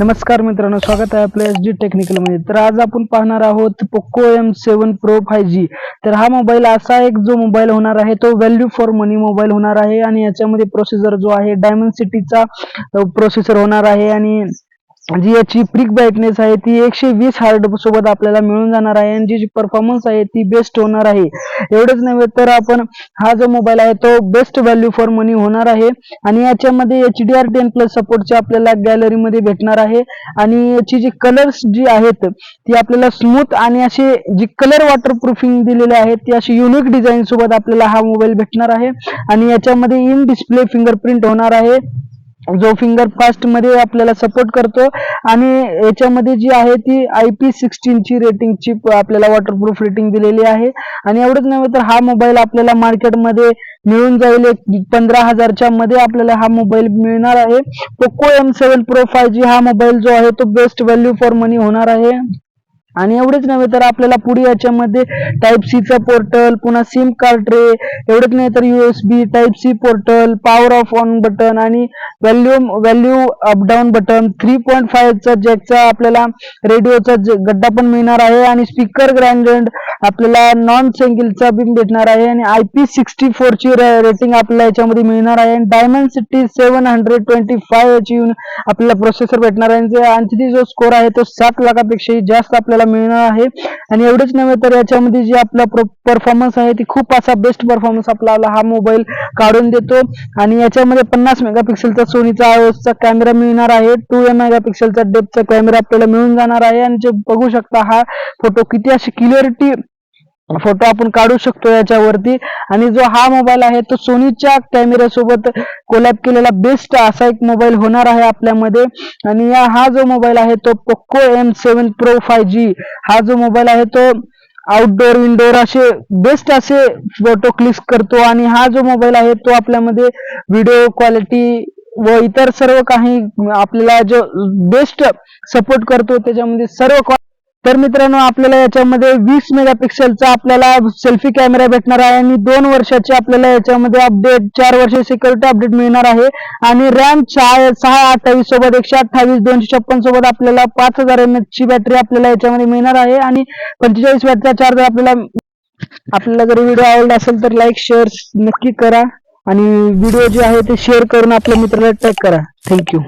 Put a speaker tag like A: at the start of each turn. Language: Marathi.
A: नमस्कार मित्रांनो स्वागत आहे आपल्या एस डी टेक्निकलमध्ये. तर आज आपण पाहणार आहोत Poco M seven Pro five G तर हा मोबाईल असा एक जो मोबाईल होणार आहे तो व्हॅल्यू फॉर मनी मोबाईल होणार आहे आणि याच्यामध्ये प्रोसेसर जो आहे डायमंड सिटीचा प्रोसेसर होणार आहे आणि जी याची प्रिक ब्राईटनेस आहे ती एकशे वीस हार्ड सोबत आपल्याला मिळून जाणार आहे आणि जी परफॉर्मन्स आहे ती बेस्ट होणार आहे. एवढंच नव्हे तर आपण हा जो मोबाईल आहे तो बेस्ट व्हॅल्यू फॉर मनी होणार आहे. आणि याच्यामध्ये H D R ten plus सपोर्टची आपल्याला गॅलरीमध्ये भेटणार आहे. आणि याची जी कलर्स जी आहेत ती आपल्याला स्मूथ आणि असे जी कलर वॉटर प्रूफिंग दिलेले आहेत ती अशी युनिक डिझाईन सोबत आपल्याला हा मोबाईल भेटणार आहे. आणि याच्यामध्ये इन डिस्प्ले फिंगरप्रिंट होणार आहे. जो फिंगर फास्टमध्ये आपल्याला सपोर्ट करतो आणि याच्यामध्ये जी आहे ती आय पी सिक्स्टीनची रेटिंगची आपल्याला वॉटरप्रूफ रेटिंग दिलेली आहे. आणि एवढंच नव्हे तर हा मोबाईल आपल्याला मार्केटमध्ये मिळून जाईल. एक पंधरा हजारच्या मध्ये आपल्याला हा मोबाईल मिळणार आहे. Poco M seven Pro five G हा मोबाईल जो आहे तो बेस्ट व्हॅल्यू फॉर मनी होणार आहे. आणि एवढेच नव्हे तर आपल्याला पुढे याच्यामध्ये टाईप सीचा पोर्टल पुन्हा सिम कार्ड ट्रे एवढंच नाही तर USB type C portal power off on button आणि value value up down button three point फाईव्हचा जॅकचा आपल्याला रेडिओचा गड्डा पण मिळणार आहे आणि स्पीकर ग्रँडेड आपल्याला नॉन सिंगलचा बिन भेटणार आहे आणि आय पी सिक्स्टी फोरची रेटिंग आपल्याला याच्यामध्ये मिळणार आहे आणि Dimensity seven hundred twenty five याची आपल्याला प्रोसेसर भेटणार आहे. आणि तिथे जो स्कोर आहे तो सात लाखापेक्षाही जास्त आपल्याला मिळणार आहे. आणि एवढंच नव्हे तर याच्यामध्ये जी आपला परफॉर्मन्स आहे ती खूप असा बेस्ट परफॉर्मन्स आपल्याला हा मोबाईल काढून देतो. आणि याच्यामध्ये पन्नास मेगापिक्सेलचा सोनीचा चा कॅमेरा मिळणार आहे. टू एम मेगापिक्सेलचा डेपचा कॅमेरा आपल्याला मिळून जाणार आहे. आणि जे बघू शकता हा फोटो किती अशी क्लिअरिटी फोटो आपण काढू शकतो याच्यावरती. आणि जो हा मोबाईल आहे तो सोनीच्या कॅमेऱ्यासोबत सोबत कोलॅब केलेला बेस्ट असा एक मोबाईल होणार आहे आपल्यामध्ये. आणि या हा जो मोबाईल आहे तो Poco M seven Pro five G हा जो मोबाईल आहे तो आउटडोर इनडोर असे बेस्ट असे फोटो क्लिक करतो. आणि हा जो मोबाईल आहे तो आपल्यामध्ये व्हिडिओ क्वालिटी व इतर सर्व काही आपल्याला जो बेस्ट सपोर्ट करतो त्याच्यामध्ये सर्व तर मित्रांनो आपल्याला याच्यामध्ये वीस मेगापिक्सेलचा आपल्याला सेल्फी कॅमेरा भेटणार आहे आणि दोन वर्षाची आपल्याला याच्यामध्ये अपडेट चार वर्ष सिक्युरिटी अपडेट मिळणार आहे. आणि रॅम सहा सहा अठ्ठावीस सोबत एकशे अठ्ठावीस दोनशे छप्पन सोबत आपल्याला पाच हजार एम एच ची बॅटरी आपल्याला याच्यामध्ये मिळणार आहे. आणि पंचेचाळीस वॅटचा चार्जर आपल्याला आपल्याला जर व्हिडिओ आवडला असेल तर लाईक शेअर नक्की करा. आणि व्हिडिओ जे आहे ते शेअर करून आपल्या मित्राला टॅग करा. थँक्यू